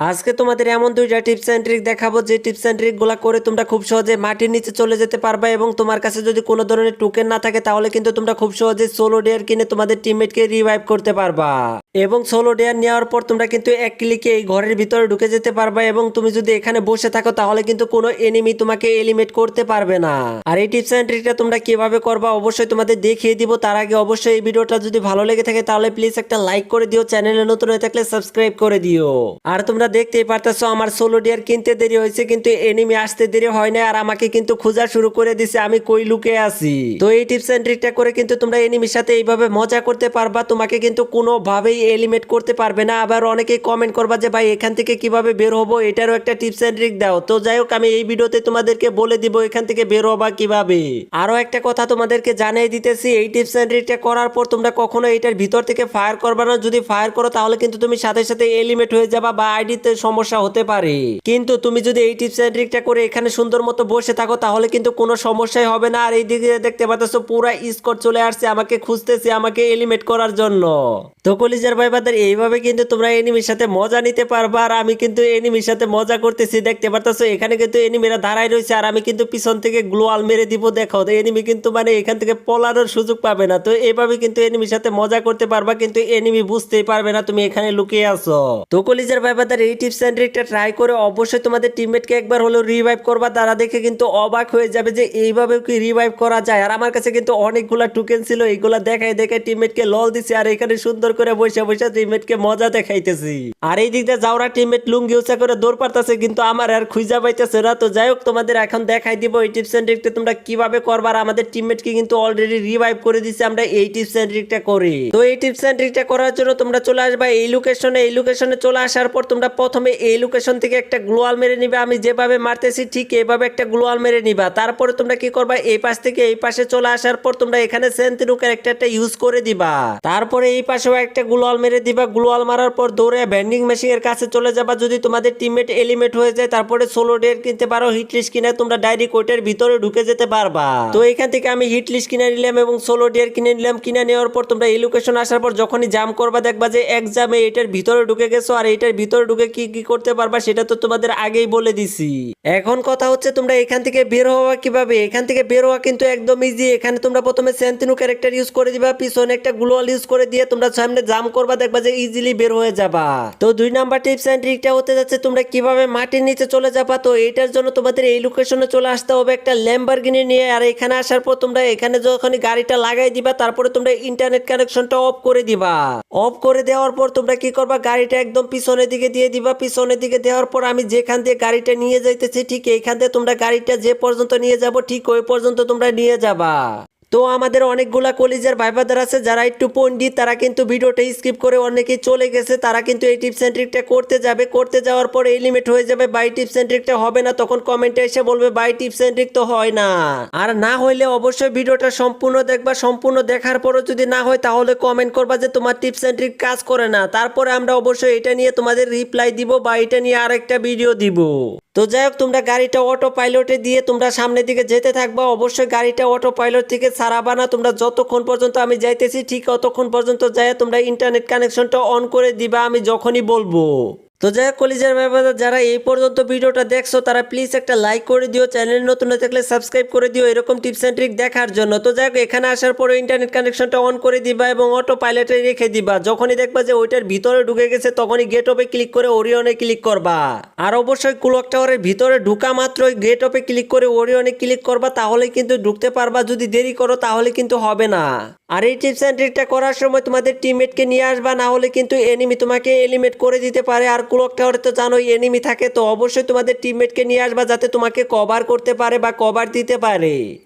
আজকে তোমাদের এমন দুইটা টিপস অ্যান্ড ট্রিক দেখাবো যে টিপস অ্যান্ড ট্রিকগুলো করে তোমরা খুব সহজে মাটির নিচে চলে যেতে পারবে এবং তোমার কাছে যদি কোনো ধরনের টোকেন না থাকে, তাহলে কিন্তু তোমরা খুব সহজে সোলো ডেয়ার কিনে তোমাদের টিমমেটকে রিভাইভ করতে পারবা। এবং সোলো ডেয়ার নেওয়ার পর তোমরা কিন্তু এক ক্লিকে এই ঘরের ভিতরে ঢুকে যেতে পারবা এবং তুমি যদি এখানে বসে থাকো তাহলে কিন্তু কোনো এনিমি তোমাকে এলিমেট করতে পারবে না। আর এই টিপস অ্যান্ড ট্রিকটা তোমরা কীভাবে করবা অবশ্যই তোমাদের দেখিয়ে দিব। তার আগে অবশ্যই এই ভিডিওটা যদি ভালো লেগে থাকে তাহলে প্লিজ একটা লাইক করে দিও চ্যানেলে নতুন হয়ে থাকলে সাবস্ক্রাইব করে দিও। আর তোমরা দেখতেই পারতেছো আমার সোলো ডিয়ার কিনতে দেরি হয়েছে, কিন্তু এনিমি আসতে দেরি হয় না আর আমাকে কিন্তু খোঁজা শুরু করে দিছে, আমি কই লুকে আছি? তো এই টিপস এন্ড ট্রিকটা করে কিন্তু তোমরা এনিমির সাথে এইভাবে মজা করতে পারবা, তোমাকে কিন্তু কোনোভাবেই এলিমিনেট করতে পারবে না। আবার অনেকে কমেন্ট করবা যে, ভাই, এখান থেকে কীভাবে বের হব? এটারও একটা টিপস এন্ড ট্রিক দাও। তো যাই হোক, আমি এই ভিডিওতে তোমাদেরকে বলে দিব এখান থেকে বের হবা কীভাবে। আরও একটা কথা তোমাদেরকে জানিয়ে দিতেছি, এই টিপস এন্ড ট্রিকটা করার পর তোমরা কখনো এটার ভিতর থেকে ফায়ার করবা না। যদি ফায়ার করো, তাহলে কিন্তু তুমি সাথে সাথে এলিমেট হয়ে যাবা বা আইডিতে সমস্যা হতে পারে। কিন্তু তুমি যদি এই টিপস এন্ড ট্রিকটা করে এখানে সুন্দর মতো বসে থাকো, তাহলে কিন্তু কোনো সমস্যাই হবে না। আর এই দিকে দেখতে পাচ্ছ, পুরা স্কোর চলে আসছে আমাকে খুঁজতেছে, আমাকে এলিমেট করার জন্য। তো কলিজার ভাই বাদের এইভাবে কিন্তু তোমরা এনিমির সাথে মজা নিতে পারবা। আর আমি কিন্তু এনিমির সাথে মজা করতেছি, দেখতে পারতেছো? এখানে কিন্তু এনিমিরা দাঁড়ায় রয়েছে, আর আমি কিন্তু পিছন থেকে গ্লোয়াল মেরে দিব, দেখো। তো এনিমি কিন্তু মানে এখান থেকে পলানোর সুযোগ পাবে না। তো এইভাবে কিন্তু এনিমির সাথে মজা করতে পারবা, কিন্তু এনিমি বুঝতেই পারবে না তুমি এখানে লুকিয়ে আছো। তো কলিজার ভাই বাদের এই টিপস এন্ড ট্রিকটা ট্রাই করে অবশ্যই তোমাদের টিমমেটকে একবার হলেও রিভাইভ করবা। তারা দেখে কিন্তু অবাক হয়ে যাবে যে এইভাবে কি রিভাইভ করা যায়। আর আমার কাছে কিন্তু অনেকগুলা টুকেন ছিল, এইগুলা দেখাই দেখে টিমমেটকে লল দিছি, আর এখানে সুন্দর করে বসে বসে টিমমেটকে মজা দেখাইতেছি। আর এই দিক দিয়ে যাওরা টিমমেট লুঙ্গি উঁচা করে দৌড় পারতেছে, কিন্তু আমার আর খুঁজা পাইতেছে না। তো যাই হোক, তোমাদের এখন দেখাই দিব এই টিপস এন্ড ট্রিকটা তোমরা কীভাবে করবা, আর আমাদের টিমমেটকে কিন্তু অলরেডি রিভাইভ করে দিছি আমরা এই টিপস এন্ড ট্রিকটা করি। তো এই টিপস এন্ড ট্রিকটা করার জন্য তোমরা চলে আসবা এই লোকেশনে এই লোকেশনে চলে আসার পর তোমরা প্রথমে এই লোকেশন থেকে একটা গ্লোয়াল মেরে নিবে। আমি যেভাবে মারতেছি ঠিক এইভাবে একটা গ্লোয়াল মেরে নিবা। তারপরে তোমরা কি করবা? এই পাশ থেকে এই পাশে চলে আসার পর তোমরা এখানে সেন্তিনু ক্যারেক্টারটা ইউজ করে দিবা। তারপরে এই পাশেও একটা গ্লোয়াল মেরে দিবা গ্লোয়াল মারার পর দৌড়ে ভ্যান্ডিং মেশিন এর কাছে চলে যাবা। যদি তোমাদের টিমমেট এলিমেট হয়ে যায়, তারপরে সোলো ডের কিনতে পারো হিট লিস্ট কিনে তোমরা ডাইরেক্ট ওইটার ভিতরে ঢুকে যেতে পারবা। তো এখান থেকে আমি হিট লিস্ট কিনে নিলাম এবং সোলো ডের কিনে নিলাম। কিনে নেওয়ার পর তোমরা এই লোকেশন আসার পর যখনই জাম করবা, দেখবা যে এক জামে এটার ভিতরে ঢুকে গেছো। আর এটার ভিতরে ঢুকে কি কি করতে পারবা, সেটা তো তোমাদের আগেই বলে দিছি। এখন কথা হচ্ছে, তোমরা এখান থেকে বের হওয়া কীভাবে? এখান থেকে বের হওয়া কিন্তু একদম ইজি এখানে তোমরা প্রথমে সেন্তিনু ক্যারেক্টার ইউজ করে দিবা, পিছনে একটা গ্লোয়াল ইউজ করে দিয়ে তোমরা সামনে জাম করবা, দেখবা যে ইজিলি বের হয়ে যাবা। তো দুই নাম্বার টিপস এন্ড ট্রিকটা হতে যাচ্ছে, তোমরা কীভাবে মাটির নিচে চলে যাবা? তো এটার জন্য তোমাদের এই লোকেশনে চলে আসতে হবে একটা ল্যাম্বারগিনি নিয়ে, আর এখানে আসার পর তোমরা এখানে যখন গাড়িটা লাগাই দিবা, তারপরে তোমরা ইন্টারনেট কানেকশনটা অফ করে দিবা। অফ করে দেওয়ার পর তোমরা কি করবা? গাড়িটা একদম পিছনের দিকে দিয়ে দিবা। পিছনের দিকে দেওয়ার পর আমি যেখান দিয়ে গাড়িটা নিয়ে যাইতেছি, ঠিক এইখান দিয়ে তোমরা গাড়িটা যে পর্যন্ত নিয়ে যাব, ঠিক ওই পর্যন্ত তোমরা নিয়ে যাবা। তো আমাদের অনেকগুলা কলেজের ভাইবাদার আছে, যারা একটু পণ্ডিত, তারা কিন্তু ভিডিওটা স্কিপ করে অনেকেই চলে গেছে, তারা কিন্তু এই টিপস এন্ড ট্রিকটা করতে যাবে। করতে যাওয়ার পর এই লিমিট হয়ে যাবে বাই টিপস এন্ড ট্রিকটা হবে না, তখন কমেন্টে এসে বলবে বাই টিপস এন্ড ট্রিক তো হয় না। আর না হইলে অবশ্যই ভিডিওটা সম্পূর্ণ দেখবা, সম্পূর্ণ দেখার পরও যদি না হয়, তাহলে কমেন্ট করবা যে তোমার টিপস এন্ড ট্রিক কাজ করে না। তারপরে আমরা অবশ্যই এটা নিয়ে তোমাদের রিপ্লাই দিব বা এটা নিয়ে আরেকটা ভিডিও দিব। তো যাই হোক, তোমরা গাড়িটা অটো পাইলটে দিয়ে তোমরা সামনের দিকে যেতে থাকবা। অবশ্যই গাড়িটা অটো পাইলট থেকে ছাড়াবা না, তোমরা যতক্ষণ পর্যন্ত আমি যাইতেছি, ঠিক অতক্ষণ পর্যন্ত যাই তোমরা ইন্টারনেট কানেকশনটা অন করে দিবা, আমি যখনই বলব। তো যাই কলিজার ব্যাপারে যারা এই পর্যন্ত ভিডিওটা দেখছ, তারা প্লিজ একটা লাইক করে দিও চ্যানেল নতুন হয়ে থাকলে সাবস্ক্রাইব করে দিও, এরকম টিপস অ্যান্ড ট্রিক দেখার জন্য। তো যাই এখানে আসার পরে ইন্টারনেট কানেকশনটা অন করে দিবা এবং অটো পাইলটে রেখে দিবা। যখনই দেখবা যে ওইটার ভিতরে ঢুকে গেছে, তখনই গেট অপে ক্লিক করে ওরিয়নে ক্লিক করবা। আর অবশ্যই ক্লক টাওয়ারের ভিতরে ঢুকা মাত্র গেট অপে ক্লিক করে ওরিয়নে ক্লিক করবা তাহলে কিন্তু ঢুকতে পারবা। যদি দেরি করো, তাহলে কিন্তু হবে না। আর এই টিপস অ্যান্ড ট্রিকটা করার সময় তোমাদের টিমমেটকে নিয়ে আসবা, না হলে কিন্তু এনিমি তোমাকে এলিমেট করে দিতে পারে। আর ক্লক টাওয়ারে তো জানোই এনিমি থাকে, তো অবশ্যই তোমাদের টিমমেটকে নিয়ে আসবা যাতে তোমাকে কভার করতে পারে বা কভার দিতে পারে।